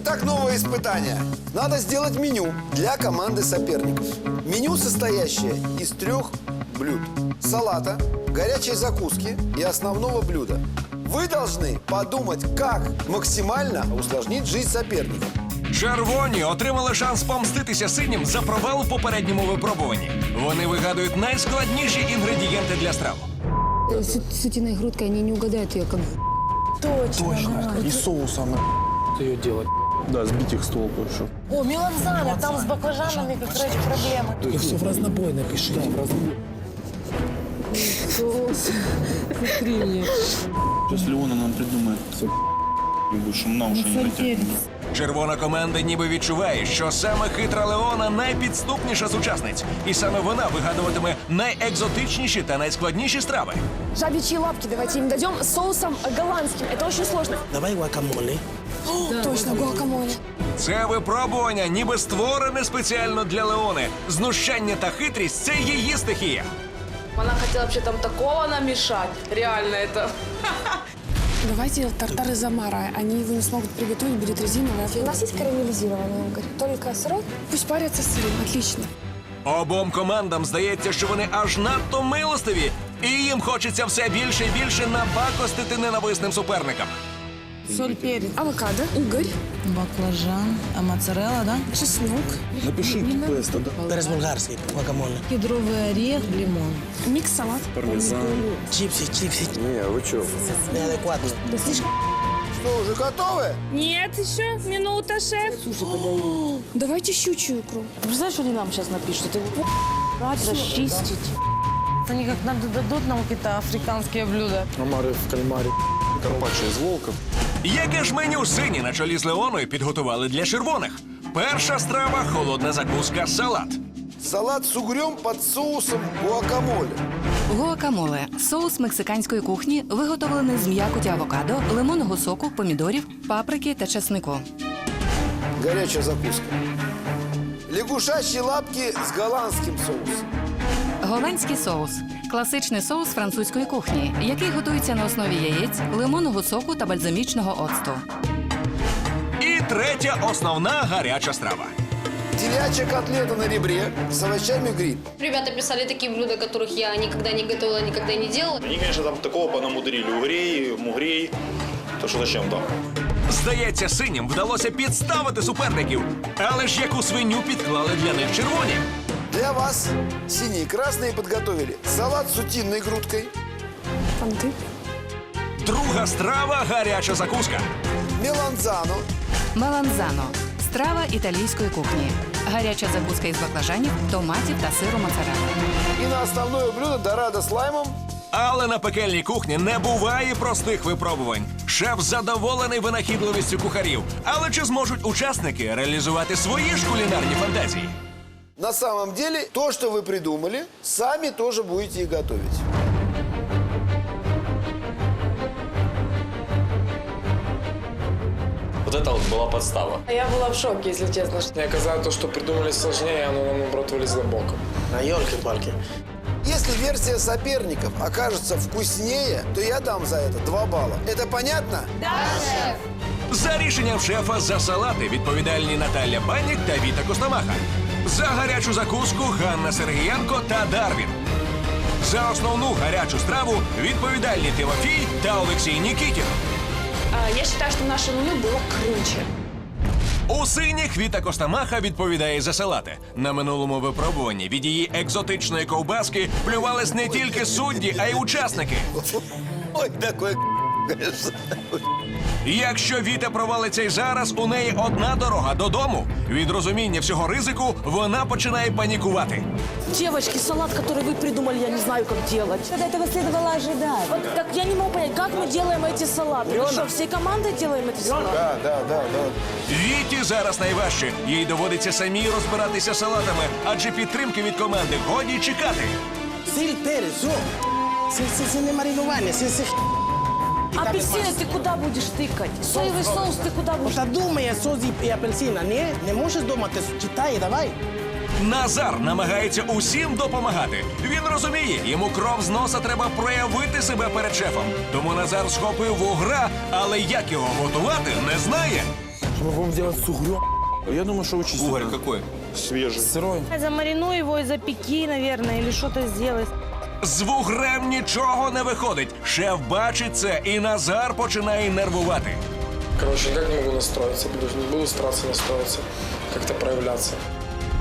Итак, новое испытание. Надо сделать меню для команды соперников. Меню, состоящее из трех блюд. Салата, горячей закуски и основного блюда. Вы должны подумать, как максимально усложнить жизнь соперников. Червоні отримали шанс помститися синім за провал у попередньому випробуванні. Вони вигадують найскладніші інгредієнти для страв. Э, С, с утиной грудкой они не угадают ее как Точно. И соусом ее делать. Да, сбить их с толку еще. О, меланзана, там с баклажанами как раз проблема. И все в разнобой напишите. в разнобой. Сейчас Леона нам придумает нибудь, чтобы на уши не летят. Червона команда ніби відчуває, що саме хитра Леона найпідступніша з учасниць, і саме вона вигадуватиме найекзотичніші та найскладніші страви. Жабичьи лапки давайте им дадим с соусом голландским. Это очень сложно. Давай гуакамоле. Точно, гуакамоле. Це випробування, ніби створене спеціально для Леони. Знущання та хитрість це її стихія. Она хотела вообще там такого намешать. Реально это. Давайте тартар из омара. Они его не смогут приготовить, будет резиновый. У нас есть карамелизированный угорь? Только сырой? Пусть парятся сырым. Отлично. Обом командам здається, що вони аж надто милостиві, і їм хочеться все більше і більше набакостити ненависним суперникам. Соль, перец. Авокадо, угорь, Баклажан, а моцарелла, да? чеснок, Напиши песто, да. Перец болгарский, гуакамоле. Кедровый орех, лимон. микс салат. Пармезан. Чипсы, чипсы. Не, вы что? Неадекватно. Что, уже готовы? Нет, еще минута, шеф. Давайте щучью икру. Вы знаешь, что они нам сейчас напишут? Это его брать, расчистить. Они как нам дадут нам какие-то африканские блюда. Омары в кальмаре. Карпаччо из волков. Яке ж меню сині на чолі з Леоною підготували для червоних? Перша страва холодна закуска салат. Салат с угрем под соусом гуакамоле. Гуакамоле – соус мексиканської кухні, виготовлений з м'якоті авокадо, лимонного соку, помідорів, паприки та часнику. Горячая закуска. Лягушачьи лапки с голландским соусом. Голландський соус – класичний соус французької кухні, який готується на основі яєць, лимонного соку та бальзамічного оцту. І третя основна гаряча страва. Телячья котлета на ребре с овощами гриль. Ребята писали такие блюда, которых я никогда не готовила, никогда не делала. Они, конечно, там такого понамудрили. Угрей, мугрей. То что зачем там? Здається, синім вдалося підставити суперників, але ж яку свиню підклали для них червоні. Для вас синие и красные подготовили салат с утиной грудкой, Понты. Друга страва гаряча закуска. меланзано, Меланзано – страва італійської кухні. Гаряча закуска із баклажанів, томатів та сиру моцарелла. и на основное блюдо дорадо с лаймом Але на пекельній кухні не буває простих випробувань. Шеф задоволений винахідливістю кухарів. Але чи зможуть учасники реалізувати свої ж кулінарні фантазії? На самом деле, то, что вы придумали, сами тоже будете и готовить. Вот это вот была подстава. Я была в шоке, если честно. Мне казалось, то, что придумали сложнее, оно нам, наоборот, вылезло боком. На елки-палки. Если версия соперников окажется вкуснее, то я дам за это два балла. Это понятно? За рішенням шефа за салати відповідальні Наталя Банік та Віта Костомаха. За гарячу закуску Ганна Сергієнко та Дарвін. За основну гарячу страву відповідальні Тимофій та Олексій Нікітін. Я считаю, что наше меню было круче. У синіх Віта Костомаха відповідає за салати. На минулому випробуванні від її екзотичної ковбаски плювались не тільки судді, а й учасники. Ой, такой конечно. Якщо Віта провалиться й зараз, у неї одна дорога додому. Від розуміння всього ризику вона починає панікувати. Девочки, салат, который вы придумали, я не знаю, как делать. Этого следовало ожидать. Вот как я не могу понять, как мы делаем эти салаты? Мы что, всей командой делаем эти салаты? Да, да, да, да. Віті зараз найважче. Їй доводиться самій розбиратися салатами, адже підтримки від команди годі чекати. Sil, перец, все. Sil, sil, sil, не маринование, sil, sil. Апельсины ты куда будешь тыкать? Соевый соус ты куда будешь? Та думає соус і апельсина. Не, не можеш думати, читай, давай. Назар намагається усім допомагати. Він розуміє, йому кров з носа треба проявити себе перед шефом. Тому Назар схопив вугра, але як його готувати, не знає. Мы будем делать с угрем. Я думаю, что очень Угорь какой? Свежий. сырой. Замариную его и запеки, наверное, или что-то сделать. З вугрем нічого не виходить. Шеф бачить це, і Назар починає нервувати. Короче, никак не могу настроиться. Буду, буду стараться настроиться, как-то проявляться.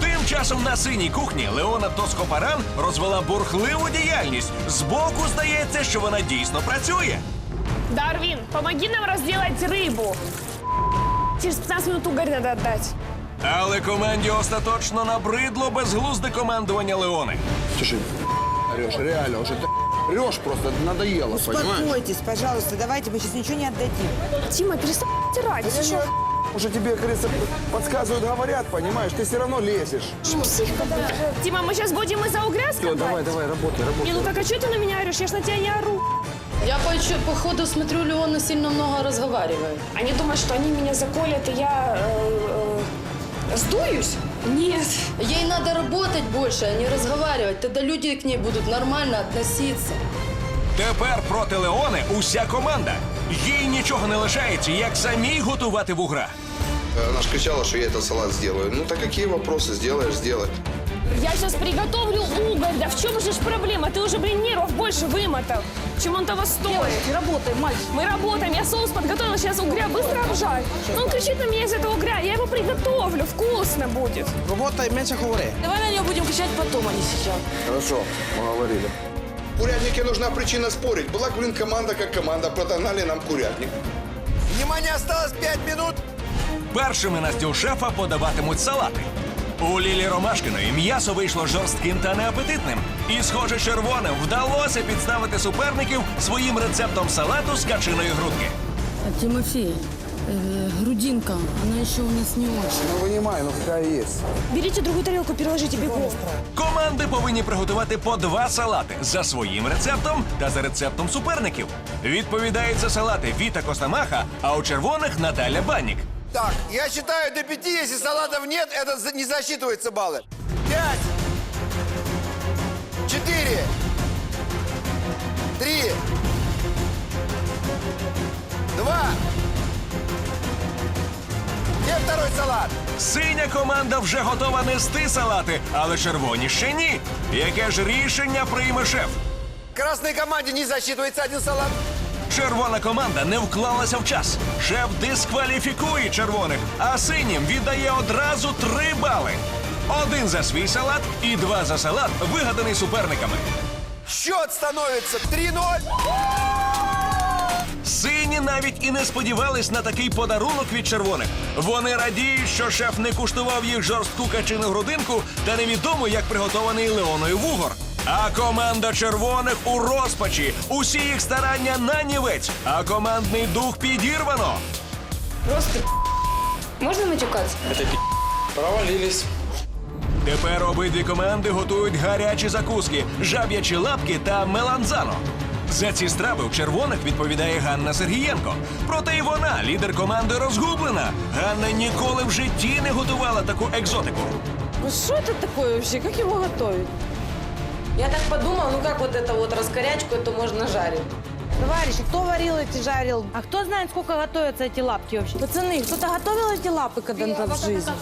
Тим часом на синій кухні Леона Тоскопаран розвела бурхливу діяльність. Збоку здається, що вона дійсно працює. Дарвин, помоги нам разделать рыбу. Через 15 минут угорь надо отдать. Але команді остаточно набридло безглузде командування Леони. Слушай, орешь, реально, уже ты орешь просто, надоело, Успокойтесь, пожалуйста, давайте, мы сейчас ничего не отдадим. Тима, перестань тирать. Ты что, Уже тебе, Криса, подсказывают, говорят, понимаешь, ты все равно лезешь. психика да? Тима, мы сейчас будем из-за угря Все, давай, давай, работай, работай. Не, ну так а что ты на меня орешь? Я ж на тебя не ору. Я по, по ходу смотрю, Леона сильно много разговаривает. Они думают, что они меня заколят, и я э, э, сдуюсь? Нет. Ей надо работать больше, а не разговаривать. Тогда люди к ней будут нормально относиться. Тепер проти Леони уся команда. Їй нічого не лишається, як самій готувати вугра. Она же кричала, что я этот салат сделаю. Ну так какие вопросы? Сделаешь, сделай. Я сейчас приготовлю уголь. Да в чем же ж проблема? Ты уже, блин, нервов больше вымотал, чем он того стоит. Работай, мальчик. Мы работаем. Я соус подготовила, сейчас угря быстро обжарь. Ну, он кричит на меня из этого угря. Я его приготовлю, вкусно будет. Робота менше говори. Давай на нее будем кричать потом, а не сейчас. Хорошо, поговорили. В курятнике нужна причина спорить. Была, блин, команда как команда, протогнали нам курятник. Внимание, осталось 5 минут. Першими на стіл шефа подаватимуть салати. У Лілі Ромашкиної м'ясо вийшло жорстким та неапетитним. І, схоже, червоним вдалося підставити суперників своїм рецептом салату з качиної грудки. Тимофей, э, грудинка, она еще у нас не очень. Ну, вынимай, ну какая есть. Берите другую тарелку, переложите бегом. Команди повинні приготувати по два салати за своїм рецептом та за рецептом суперників. Відповідають за салати Віта Костамаха, а у червоних Наталя Баннік. Так, я считаю до пяти, если салатов нет, это за- не засчитывается баллы. Пять. Четыре. Три. Два. Где второй салат? Синя команда вже готова нести салати, але червоні ще ні. Яке ж рішення прийме шеф? Красной команде не засчитывается один салат. Червона команда не вклалася в час. Шеф дискваліфікує червоних, а синім віддає одразу три бали. Один за свій салат і два за салат, вигаданий суперниками. Счет становится 3-0. Сині навіть і не сподівались на такий подарунок від червоних. Вони радіють, що шеф не куштував їх жорстку качину грудинку та невідомо, як приготований Леоною вугор. А команда червоних у розпачі. Усі їх старання на нівець, а командний дух підірвано. Просто можно матюкаться? Провалились. Тепер обидві команди готують гарячі закуски, жаб'ячі лапки та меланзано. За ці страви у червоних відповідає Ганна Сергієнко. Проте і вона, лідер команди, розгублена. Ганна ніколи в житті не готувала таку екзотику. Ну что это такое вообще? Как его готовить? Я так подумала, ну как вот это вот раскорячку, это можно жарить. Товарищи, кто варил эти, жарил? А кто знает, сколько готовятся эти лапки вообще? Пацаны, кто-то готовил эти лапы когда-то в жизни?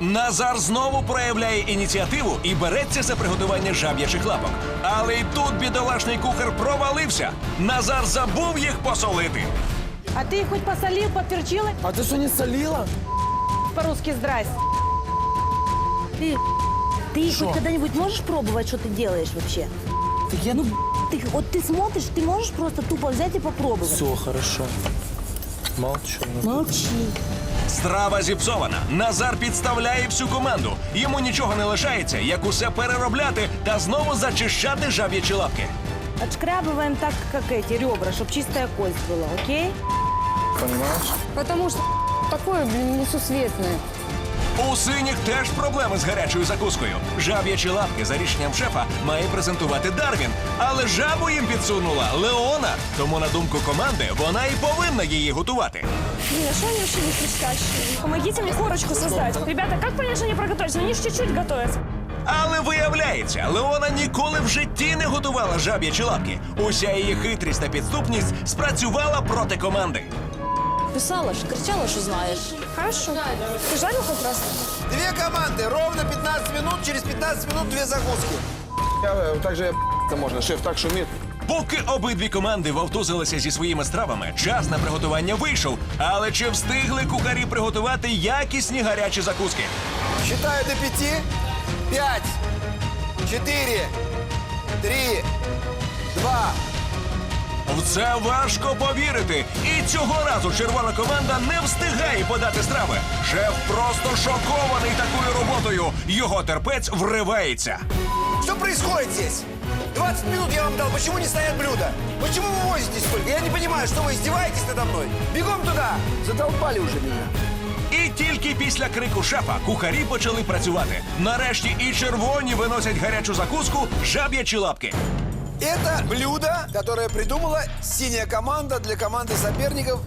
Назар знову проявляє ініціативу і береться за приготування жаб'ячих лапок. Але й тут бідолашний кухар провалився. Назар забув їх посолити. А ты их хоть посолил, поперчил? А ты что, не солила? По-русски здрасте. Ты, ты хоть когда-нибудь можешь пробовать, что ты делаешь вообще? Так я... Ну, ты, вот ты смотришь, ты можешь просто тупо взять и попробовать. Все, хорошо. Молчу. Молчи. Страва зіпсована. Назар підставляє всю команду. Йому нічого не лишається, як усе переробляти та знову зачищати жаб'ячі лапки. Отшкрябываем так, как эти ребра, чтобы чистая кость была, окей? Понимаешь? Потому что такое, блин, несусветное. У синіх теж проблеми з гарячою закускою. Жаб'ячі лапки за рішенням шефа має презентувати Дарвін, але жабу їм підсунула Леона. Тому, на думку команди, вона і повинна її готувати. Блин, а что они вообще не хрустящие? Помогите мне корочку создать. Ребята, как понять, что они проготовились? Ну, Они же чуть-чуть готовят. Але виявляється, Леона ніколи в житті не готувала жаб'ячі лапки. Уся її хитрість та підступність спрацювала проти команди. Писала ж, кричала, що знаєш. Хорошо. Ты жарил хоть раз? Две команды, ровно 15 минут, через 15 минут две закуски. Так же это можно. Шеф так шумит. Поки обидві команди вовтузилися зі своїми стравами, час на приготування вийшов. Але чи встигли кухарі приготувати якісні гарячі закуски? Считаю до пяти. Пять, четыре, три, два. в це важко повірити. І цього разу червона команда не встигає подати страви. Шеф просто шокований такою роботою. Його терпець вривається. Что происходит здесь? 20 минут я вам дал, почему не стоят блюда? Почему вы возитесь столько? Я не понимаю, что вы издеваетесь надо мной? Бегом туда! Задолбали уже меня. І тільки після крику шефа кухарі почали працювати. Нарешті і червоні виносять гарячу закуску жаб'ячі лапки. Это блюдо, которое придумала синяя команда для команды соперников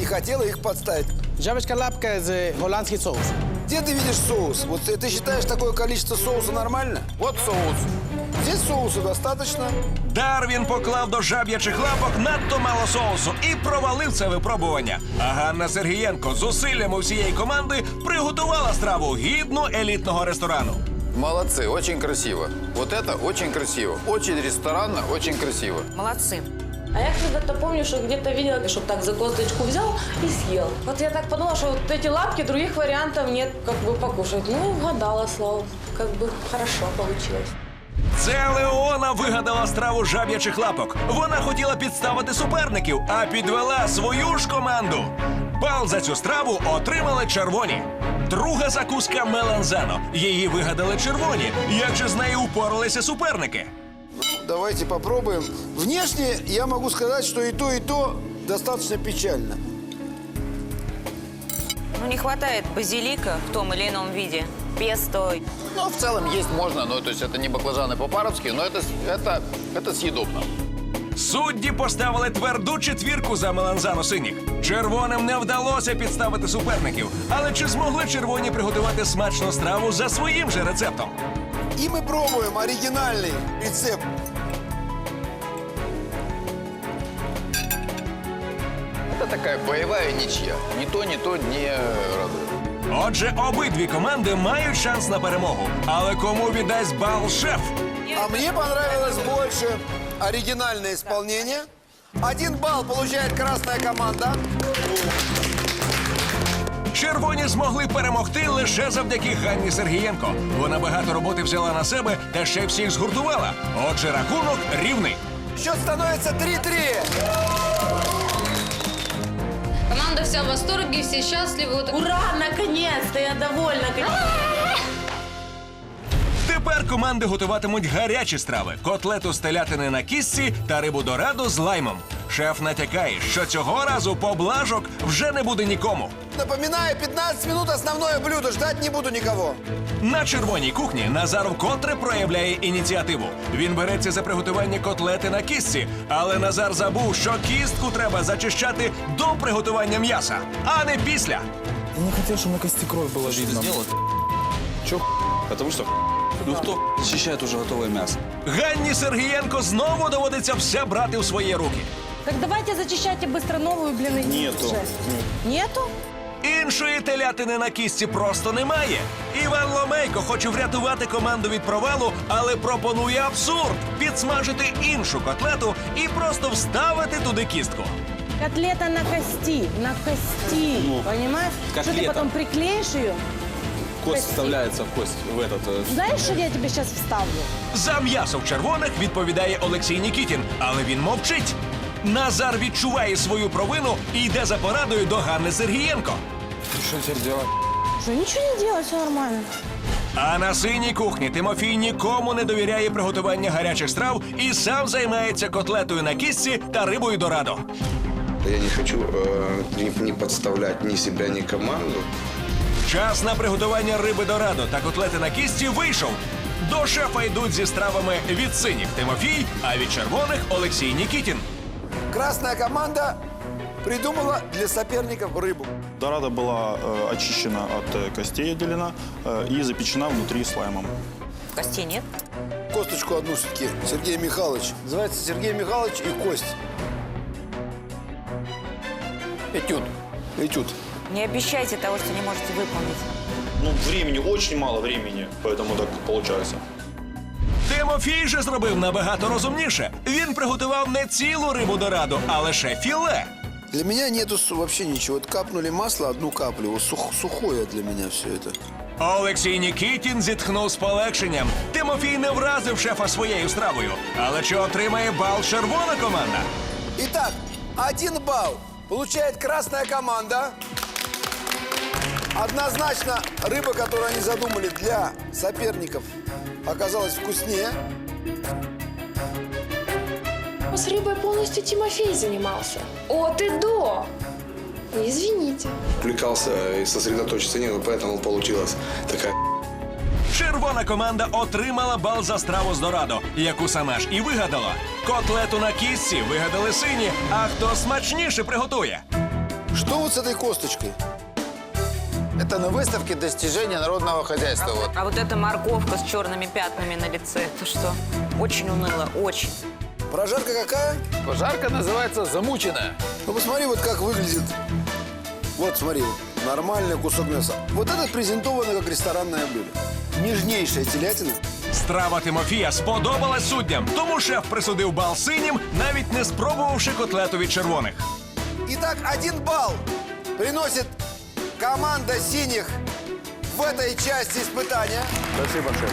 и хотела их подставить. Жабочка лапка – это голландский соус. Где ты видишь соус? Вот ты ты считаешь такое количество соуса нормально? Вот соус. Здесь соуса достаточно. Дарвін поклав до жаб'ячих лапок надто мало соусу і провалив це випробування. А Ганна Сергієнко зусиллями всієї команди приготувала страву гідну елітного ресторану. Молодцы, очень красиво. Вот это очень красиво. Очень ресторанно, очень красиво. Молодцы. А я когда-то помню, что где-то видела, что так за косточку взял и съел. Вот я так подумала, что вот эти лапки, других вариантов нет, как бы покушать. Ну, угадала, слава. Как бы хорошо получилось. Це Леона вигадала страву жаб'ячих лапок. Вона хотіла підставити суперників, а підвела свою ж команду. Бал за цю страву отримали червоні. Друга закуска меланзано. Її вигадали червоні. Як же з нею упоралися суперники? Давайте попробуем. Внешне я могу сказать, что и то, и то достаточно печально. Ну, не хватает базилика в том или ином виде. Песто. Ну, в целом есть можно, но то есть это не баклажаны по-паровски, но это, это, это съедобно. Судді поставили тверду четвірку за меланзано синіх. Червоним не вдалося підставити суперників. Але чи змогли червоні приготувати смачну страву за своїм же рецептом? И мы пробуем оригинальный рецепт. Это такая боевая ничья. Ни то, ни то не радует. Отже, обидві команди мають шанс на перемогу. Але кому віддасть бал шеф? А мне понравилось больше оригинальное исполнение. Один балл получает красная команда. Червоні змогли перемогти лише завдяки Ганні Сергієнко. Вона багато роботи взяла на себе та ще всіх згуртувала. Отже, рахунок рівний. Счет становится 3-3. Команда вся в восторге, все счастливы. Вот Ура, наконец-то, я довольна. Тепер команди готуватимуть гарячі страви: котлету з телятини на кістці та рибу дораду з лаймом. Шеф натякає, що цього разу поблажок вже не буде нікому. Напоминаю, 15 минут основное блюдо. Ждать не буду никого. На червоній кухні Назар вкотре проявляє ініціативу. Він береться за приготування котлети на кістці, але Назар забув, що кістку треба зачищати до приготування м'яса, а не після. Я не хотел, чтобы на кости кровь было видно. Сделал? Че Потому что ну кто защищает уже готовое мясо? Ганні Сергієнко знову доводиться все брати в свої руки. Так давайте зачищайте быстро новую, блин, и- Нету. шеф. Нету? Іншої телятини на кістці просто немає. Іван Ломейко хоче врятувати команду від провалу, але пропонує абсурд підсмажити іншу котлету і просто вставити туди кістку. Котлета на кости, на кости, понимаешь? Что ты котлета. потом приклеишь ее? Кость Кости. вставляется в кость в этот. э, Знаешь, что я тебе сейчас вставлю? За м'ясо в червоних відповідає Олексій Нікітін, але він мовчить. Назар відчуває свою провину і йде за порадою до Ганни Сергієнко. Что теперь делать? Что, ничего не делай, все нормально. А на синій кухні Тимофій нікому не довіряє приготування гарячих страв і сам займається котлетою на кістці та рибою дорадо. Я не хочу э, не, не подставлять ни себя, ни команду. Час на приготування риби дорадо та котлети на кістці вийшов. До шефа йдуть зі стравами від синіх Тимофій, а від червоних Олексій Нікітін. Красная команда придумала для соперников рыбу. Дорада была э, очищена от э, костей, отделена э, и запечена внутри слаймом. Костей нет? Косточку одну все-таки Сергей Михайлович. Называется Сергей Михайлович и кость. Этюд. Этюд. Не обещайте того, что не можете выполнить. Ну, времени, очень мало времени, поэтому так получается. Тимофій же зробив набагато розумніше. Він приготував не цілу рибу дораду, а лише філе. Для меня нету с- вообще ничего. Вот капнули масло, одну каплю. Вот сух- сухое для меня все это. Олексій Нікітін зітхнув з полегшенням. Тимофій не вразив шефа своєю стравою. Але чи отримає бал червона команда? Итак, один балл получает красная команда. Однозначно, рыба, которую они задумали для соперников, оказалась вкуснее. С рыбой полностью Тимофей занимался. От и до. Извините. Увлекался и сосредоточиться не мог, поэтому получилась такая Червона команда отримала бал за страву з дорадо, яку сама ж і вигадала. Котлету на кістці вигадали сині, а хто смачніше приготує. Что вот с этой косточкой? Это на выставке достижения народного хозяйства. Вот. А вот эта морковка с черными пятнами на лице, это что? Очень уныло, очень. Прожарка какая? Пожарка называется замученная. Ну посмотри, вот как выглядит. Вот смотри, вот, нормальный кусок мяса. Вот этот презентовано как ресторанное блюдо. Нежнейшая телятина. Страва Тимофія сподобалась суддям, тому шеф присудив бал синім, навіть не спробувавши котлету від червоних. Итак, один балл приносит команда синих в этой части испытания. Спасибо, шеф.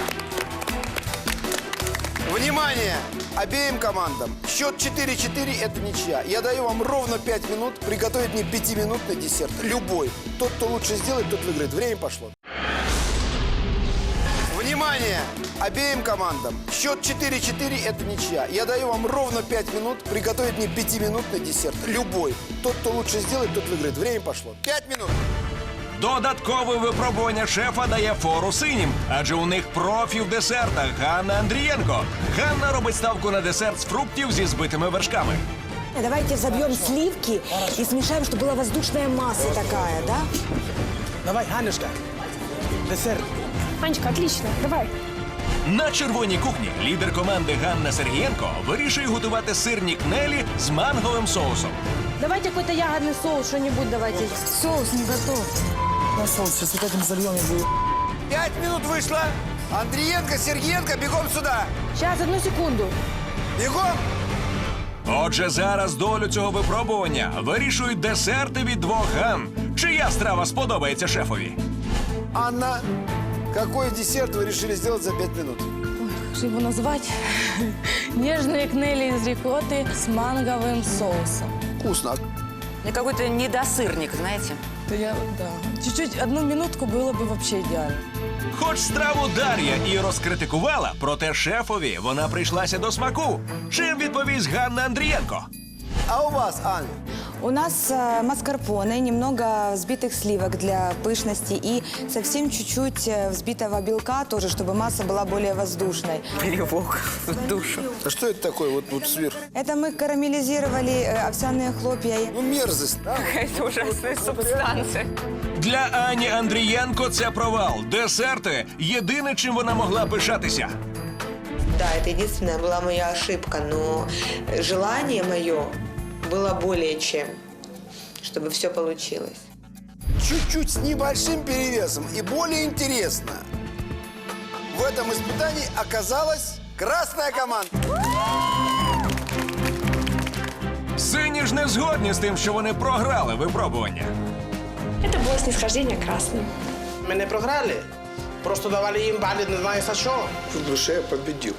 Внимание! Обеим командам. Счет 4-4 – это ничья. Я даю вам ровно 5 минут приготовить мне пятиминутный десерт. Любой. Тот, кто лучше сделает, тот выиграет. Время пошло. Внимание! Обеим командам. Счет 4-4 – это ничья. Я даю вам ровно 5 минут приготовить мне пятиминутный десерт. Любой. Тот, кто лучше сделает, тот выиграет. Время пошло. 5 минут. Додаткове випробування шефа дає фору синім, адже у них профі в десертах Ганна Андрієнко. Ганна робить ставку на десерт з фруктів зі збитими вершками. Давайте забьем сливки и смешаем, чтобы была воздушная масса такая, да? Давай, Ганнушка. Десерт. Анечка, отлично. Давай. На червоній кухні лідер команди Ганна Сергієнко вирішує готувати сирні кнелі з манговим соусом. Давайте какой-то ягодный соус, что-нибудь давайте. Соус не готов. На соус, сейчас вот этим зальем и будет. 5 минут вышло. Андриенко, Сергеенко, бегом сюда. Сейчас, одну секунду. Бегом! Отже, зараз долю цього випробування вирішують десерти від двох Ган. Чия страва сподобається шефові? Анна, какой десерт вы решили сделать за 5 минут? Как же его назвать? Нежные кнели из рикотты с манговым соусом. Вкусно. Мне какой-то недосырник, знаете. Да я, да. Чуть-чуть, одну минутку было бы вообще идеально. Хоч страву Дар'я і розкритикувала, проте шефові вона прийшлася до смаку. Чим відповість Ганна Андрієнко? А у вас, Аня? У нас э, маскарпоне, немного взбитых сливок для пышности и совсем чуть-чуть э, взбитого белка тоже, чтобы масса была более воздушной. Плевок в душу. А что это такое вот, вот сверху? Это мы карамелизировали э, овсяные хлопья. Ну, мерзость, да? Это ужасная субстанция. Для Ані Андрієнко це провал. Десерти єдине, чим вона могла пишатися. Да, это единственная была моя ошибка, но желание мое было более чем, чтобы все получилось. Чуть-чуть с небольшим перевесом и более интересно. В этом испытании оказалась красная команда. Сині ж не згодні з тим, що вони програли випробування. Это было снисхождение красным. Мы не програли. Просто давали им баллы, не знаю за что. в душе я победил.